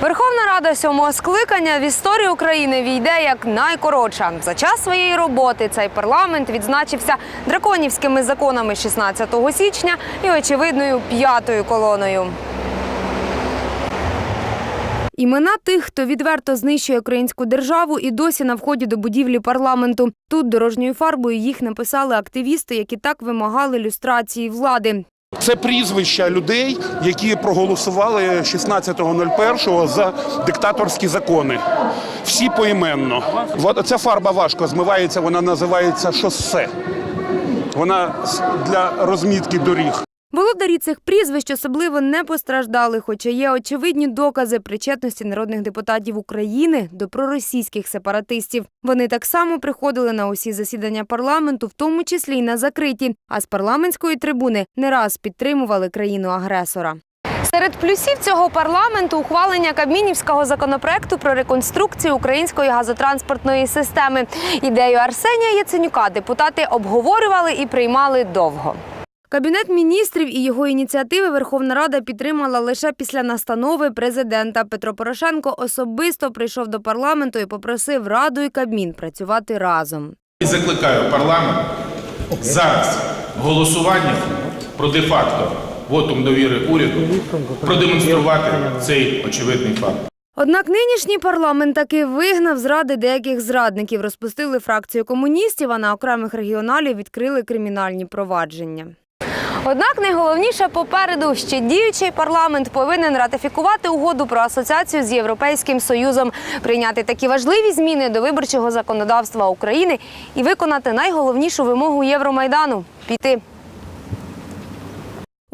Верховна Рада сьомого скликання в історію України війде як найкоротша. За час своєї роботи цей парламент відзначився драконівськими законами 16 січня і очевидною п'ятою колоною. Імена тих, хто відверто знищує українську державу, і досі на вході до будівлі парламенту. Тут дорожньою фарбою їх написали активісти, які так вимагали люстрації влади. Це прізвища людей, які проголосували 16.01 за диктаторські закони. Всі поіменно. Ця фарба важко змивається, вона називається шосе. Вона для розмітки доріг. Володарі цих прізвищ особливо не постраждали, хоча є очевидні докази причетності народних депутатів України до проросійських сепаратистів. Вони так само приходили на усі засідання парламенту, в тому числі й на закриті, а з парламентської трибуни не раз підтримували країну-агресора. Серед плюсів цього парламенту ухвалення кабмінівського законопроекту про реконструкцію української газотранспортної системи. Ідею Арсенія Яценюка депутати обговорювали і приймали довго. Кабінет міністрів і його ініціативи Верховна Рада підтримала лише після настанови президента. Петро Порошенко особисто прийшов до парламенту і попросив Раду і Кабмін працювати разом. І закликаю парламент зараз голосуванням про де-факто вотум довіри уряду продемонструвати цей очевидний факт. Однак нинішній парламент таки вигнав з ради деяких зрадників, розпустили фракцію комуністів, а на окремих регіоналів відкрили кримінальні провадження. Однак найголовніше попереду ще діючий парламент повинен ратифікувати угоду про асоціацію з Європейським Союзом, прийняти такі важливі зміни до виборчого законодавства України і виконати найголовнішу вимогу Євромайдану піти.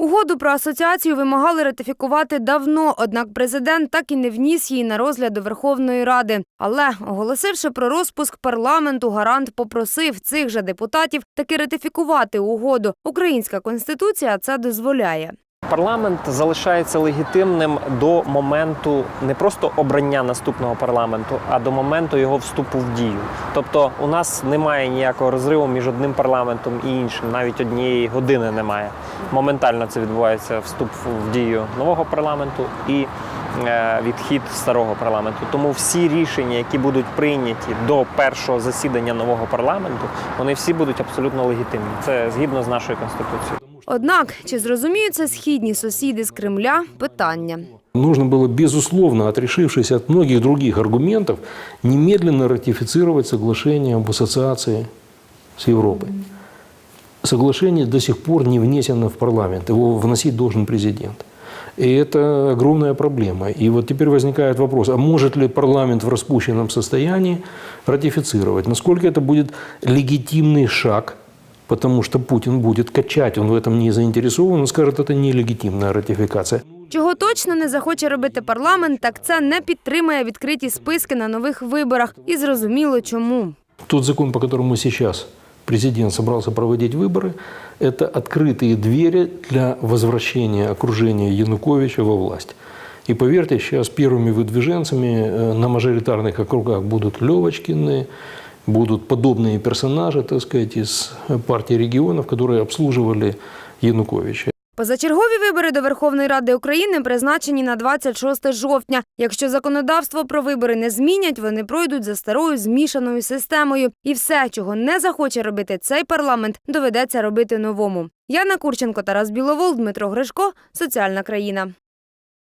Угоду про асоціацію вимагали ратифікувати давно, однак президент так і не вніс її на розгляд до Верховної Ради. Але, оголосивши про розпуск парламенту, гарант попросив цих же депутатів таки ратифікувати угоду. Українська конституція це дозволяє. Парламент залишається легітимним до моменту не просто обрання наступного парламенту, а до моменту його вступу в дію. Тобто, у нас немає ніякого розриву між одним парламентом і іншим, навіть однієї години немає. Моментально це відбувається вступ в дію нового парламенту і е, відхід старого парламенту. Тому всі рішення, які будуть прийняті до першого засідання нового парламенту, вони всі будуть абсолютно легітимні. Це згідно з нашою конституцією. Однак, чи зрозуміють це східні сусіди з Кремля? Питання. Нужно было, безусловно, отрешившись от многих других аргументов, немедленно ратифицировать соглашение об ассоциации с Европой. Соглашение до сих пор не внесено в парламент, его вносить должен президент. И это огромная проблема. И вот теперь возникает вопрос, а может ли парламент в распущенном состоянии ратифицировать? Насколько это будет легитимный шаг, потому что Путин будет качать, он в этом не заинтересован, он скажет, это нелегитимная ратификация. Чого точно не захоче робити парламент, так це не підтримає відкриті списки на нових виборах. І зрозуміло чому. Тот закон, по которому сейчас президент собрался проводить выборы, это открытые двери для возвращения окружения Януковича во власть. И поверьте, сейчас первыми выдвиженцами э, на мажоритарных округах будут Левочкины, будут подобные персонажи, так сказать, из партии регионов, которые обслуживали Януковича. Позачергові вибори до Верховної Ради України призначені на 26 жовтня. Якщо законодавство про вибори не змінять, вони пройдуть за старою змішаною системою. І все, чого не захоче робити цей парламент, доведеться робити новому. Яна Курченко, Тарас Біловол, Дмитро Гришко. Соціальна країна.